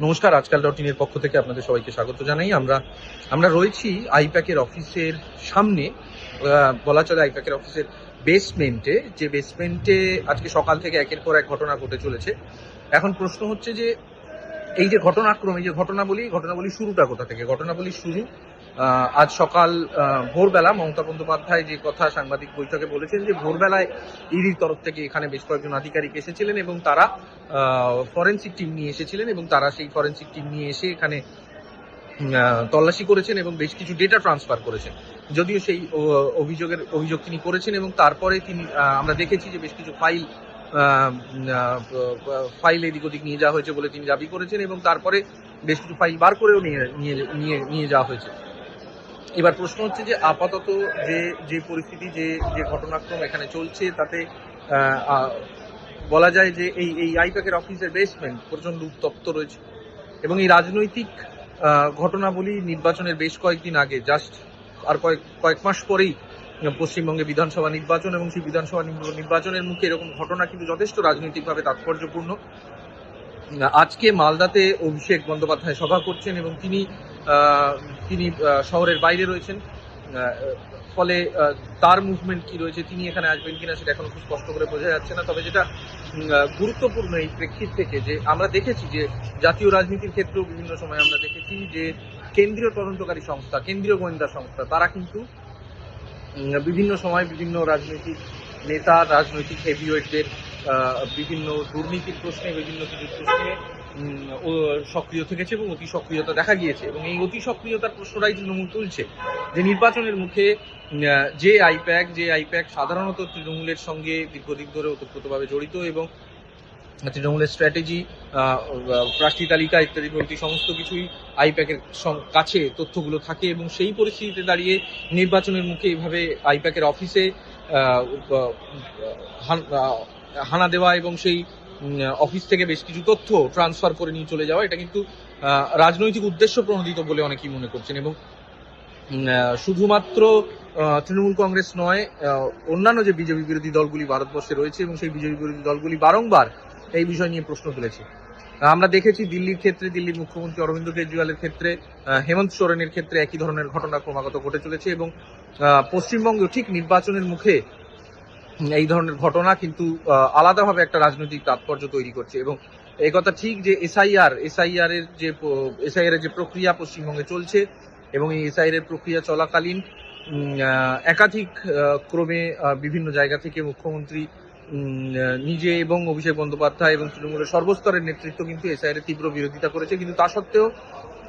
নমস্কার, আজকাল ডট ইনের পক্ষ থেকে আপনাদের সবাইকে স্বাগত জানাই। আমরা আমরা রয়েছি আইপ্যাকের অফিসের সামনে বলা চলে আইপ্যাকের অফিসের বেসমেন্টে। যে বেসমেন্টে আজকে সকাল থেকে একের পর এক ঘটনা ঘটে চলেছে। এখন প্রশ্ন হচ্ছে যে এই যে ঘটনাক্রম যে ঘটনাবলী ঘটনাবলী শুরুটা কোথা থেকে? ঘটনাবলী শুরু আজ সকাল ভোরবেলা মমতা বন্দ্যোপাধ্যায় যে কথা সাংবাদিক বৈঠকে বলেছেন যে ভোরবেলায় ইডির তরফ থেকে এখানে বেশ কয়েকজন আধিকারিক এসেছিলেন এবং তারা ফরেন্সিক টিম নিয়ে এসেছিলেন এবং তারা সেই ফরেন্সিক টিম নিয়ে এসে এখানে তল্লাশি করেছেন এবং বেশ কিছু ডেটা ট্রান্সফার করেছেন। যদিও সেই অভিযোগের, অভিযোগ তিনি করেছেন এবং তারপরে তিনি আমরা দেখেছি যে বেশ কিছু ফাইল ফাইল এদিক ওদিক নিয়ে যাওয়া হয়েছে বলে তিনি দাবি করেছেন এবং তারপরে বেশ কিছু ফাইল বার করেও নিয়ে নিয়ে নিয়ে যাওয়া হয়েছে। এবার প্রশ্ন হচ্ছে যে আপাতত যে যে পরিস্থিতি, যে যে ঘটনাক্রম এখানে চলছে, তাতে বলা যায় যে এই এই আইপ্যাকের অফিসের বেসমেন্ট প্রচণ্ড উত্তপ্ত রয়েছে এবং এই রাজনৈতিক ঘটনাবলী নির্বাচনের বেশ কয়েকদিন আগে জাস্ট আর কয়েক কয়েক মাস পরেই পশ্চিমবঙ্গে বিধানসভা নির্বাচন এবং সেই বিধানসভা নির্ব- নির্বাচনের মুখে এরকম ঘটনা কিন্তু যথেষ্ট রাজনৈতিকভাবে তাৎপর্যপূর্ণ। আজকে মালদাতে অভিষেক বন্দ্যোপাধ্যায় সভা করছেন এবং তিনি তিনি শহরের বাইরে রয়েছেন। ফলে তার মুভমেন্ট কি রয়েছে, তিনি এখানে আসবেন কিনা সেটা এখনও খুব স্পষ্ট করে বোঝা যাচ্ছে না। তবে যেটা গুরুত্বপূর্ণ এই প্রেক্ষিত থেকে যে আমরা দেখেছি যে জাতীয় রাজনীতির ক্ষেত্রেও বিভিন্ন সময় আমরা দেখেছি যে কেন্দ্রীয় তদন্তকারী সংস্থা, কেন্দ্রীয় গোয়েন্দা সংস্থা, তারা কিন্তু বিভিন্ন সময় বিভিন্ন রাজনৈতিক নেতা, রাজনৈতিক হেভিওয়েটদের বিভিন্ন দুর্নীতির প্রশ্নে, বিভিন্ন কিছু প্রশ্নে সক্রিয় থেকেছে এবং অতি সক্রিয়তা দেখা গিয়েছে। এবং এই অতি সক্রিয়তার প্রশ্নটাই তৃণমূল তুলছে যে নির্বাচনের মুখে যে আইপ্যাক যে আইপ্যাক সাধারণত তৃণমূলের সঙ্গে দীর্ঘদিন ধরে ওতপ্রোতভাবে জড়িত এবং তৃণমূলের স্ট্র্যাটেজি প্রার্থী তালিকা ইত্যাদি প্রভৃতি সমস্ত কিছুই আইপ্যাকের কাছে তথ্যগুলো থাকে এবং সেই পরিস্থিতিতে দাঁড়িয়ে নির্বাচনের মুখে এইভাবে আইপ্যাকের অফিসে হান- দেওয়া এবং সেই অফিস থেকে বেশ কিছু তথ্য ট্রান্সফার করে নিয়ে চলে যাওয়া, এটা কিন্তু রাজনৈতিক উদ্দেশ্য প্রণোদিত বলে অনেকেই মনে করছেন এবং শুধুমাত্র তৃণমূল কংগ্রেস নয় অন্যান্য যে বিজেপি বিরোধী দলগুলি ভারতবর্ষে রয়েছে এবং সেই বিজেপি বিরোধী দলগুলি বারংবার এই বিষয় নিয়ে প্রশ্ন তুলেছে। আমরা দেখেছি দিল্লির ক্ষেত্রে, দিল্লির মুখ্যমন্ত্রী অরবিন্দ কেজরিওয়ালের ক্ষেত্রে হেমন্ত সোরেনের ক্ষেত্রে একই ধরনের ঘটনা ক্রমাগত ঘটে চলেছে এবং পশ্চিমবঙ্গে ঠিক নির্বাচনের মুখে এই ধরনের ঘটনা কিন্তু আলাদাভাবে একটা রাজনৈতিক তাৎপর্য তৈরি করছে এবং এই কথা ঠিক যে এসআইআর এসআইআর এর যে, এসআইআর এর যে প্রক্রিয়া পশ্চিমবঙ্গে চলছে এবং এই এসআইআর এর প্রক্রিয়া চলাকালীন একাধিক ক্রমে বিভিন্ন জায়গা থেকে মুখ্যমন্ত্রী নিজে এবং অভিষেক বন্দ্যোপাধ্যায় এবং তৃণমূলের সর্বস্তরের নেতৃত্ব কিন্তু এসআইআর এর তীব্র বিরোধিতা করেছে। কিন্তু তা সত্ত্বেও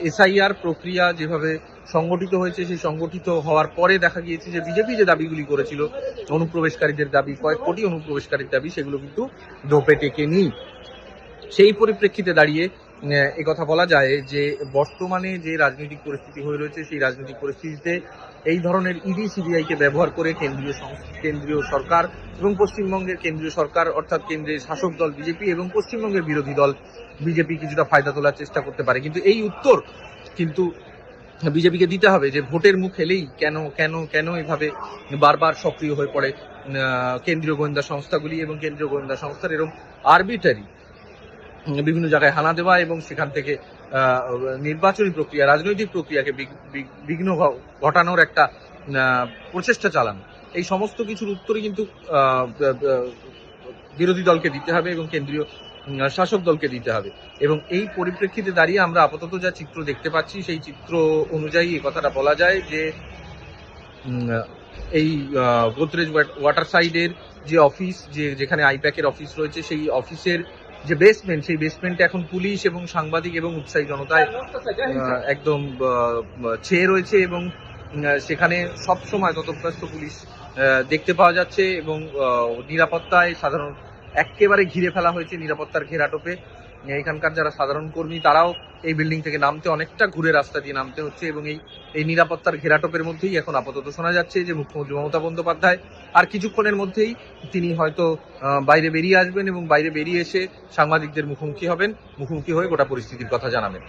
এসআইআর প্রক্রিয়া যেভাবে সংগঠিত হয়েছে, সেই সংগঠিত হওয়ার পরে দেখা গিয়েছে যে বিজেপি যে দাবিগুলি করেছিল, অনুপ্রবেশকারীদের দাবি, কয়েক কোটি অনুপ্রবেশকারীর দাবি, সেগুলো কিন্তু দোপে টেকেনি। সেই পরিপ্রেক্ষিতে দাঁড়িয়ে এ কথা বলা যায় যে বর্তমানে যে রাজনৈতিক পরিস্থিতি হয়ে রয়েছে, সেই রাজনৈতিক পরিস্থিতিতে এই ধরনের ইডি সিবিআইকে ব্যবহার করে কেন্দ্রীয় কেন্দ্রীয় সরকার এবং পশ্চিমবঙ্গের কেন্দ্রীয় সরকার, অর্থাৎ কেন্দ্রের শাসক দল বিজেপি এবং পশ্চিমবঙ্গের বিরোধী দল বিজেপি কিছুটা ফায়দা তোলার চেষ্টা করতে পারে। কিন্তু এই উত্তর কিন্তু বিজেপিকে দিতে হবে যে ভোটের মুখ এলেই কেন কেন কেন এভাবে বারবার সক্রিয় হয়ে পড়ে কেন্দ্রীয় গোয়েন্দা সংস্থাগুলি এবং কেন্দ্রীয় গোয়েন্দা সংস্থার এরকম আরবিটারি বিভিন্ন জায়গায় হানা দেওয়া এবং সেখান থেকে নির্বাচনী প্রক্রিয়া, রাজনৈতিক প্রক্রিয়াকে বিঘ্ন ঘটানোর একটা প্রচেষ্টা চালানো। এই সমস্ত কিছুর উত্তরই কিন্তু বিরোধী দলকে দিতে হবে এবং কেন্দ্রীয় শাসক দলকে দিতে হবে। এবং এই পরিপ্রেক্ষিতে দাঁড়িয়ে আমরা আপাতত যা চিত্র দেখতে পাচ্ছি, সেই চিত্র অনুযায়ী কথাটা বলা যায় যে এই গোদরেজ ওয়াটার সাইডের যে অফিস, যে, যেখানে আইপ্যাকের অফিস রয়েছে, সেই অফিসের যে বেসমেন্ট সেই বেসমেন্টে এখন পুলিশ এবং সাংবাদিক এবং উৎসাহী জনতায় আহ, একদম ছেয়ে রয়েছে এবং সেখানে সব সময় ততপ্রাস্ত পুলিশ আহ, দেখতে পাওয়া যাচ্ছে এবং নিরাপত্তায় সাধারণ একেবারে ঘিরে ফেলা হয়েছে নিরাপত্তার ঘেরাটোপে। এখানকার যারা সাধারণ কর্মী, তারাও এই বিল্ডিং থেকে নামতে অনেকটা ঘুরে রাস্তা দিয়ে নামতে হচ্ছে এবং এই এই নিরাপত্তার ঘেরাটোপের মধ্যেই এখন আপাতত শোনা যাচ্ছে যে মুখ্যমন্ত্রী মমতা বন্দ্যোপাধ্যায় আর কিছুক্ষণের মধ্যেই তিনি হয়তো বাইরে বেরিয়ে আসবেন এবং বাইরে বেরিয়ে এসে সাংবাদিকদের মুখোমুখি হবেন, মুখোমুখি হয়ে গোটা পরিস্থিতির কথা জানাবেন।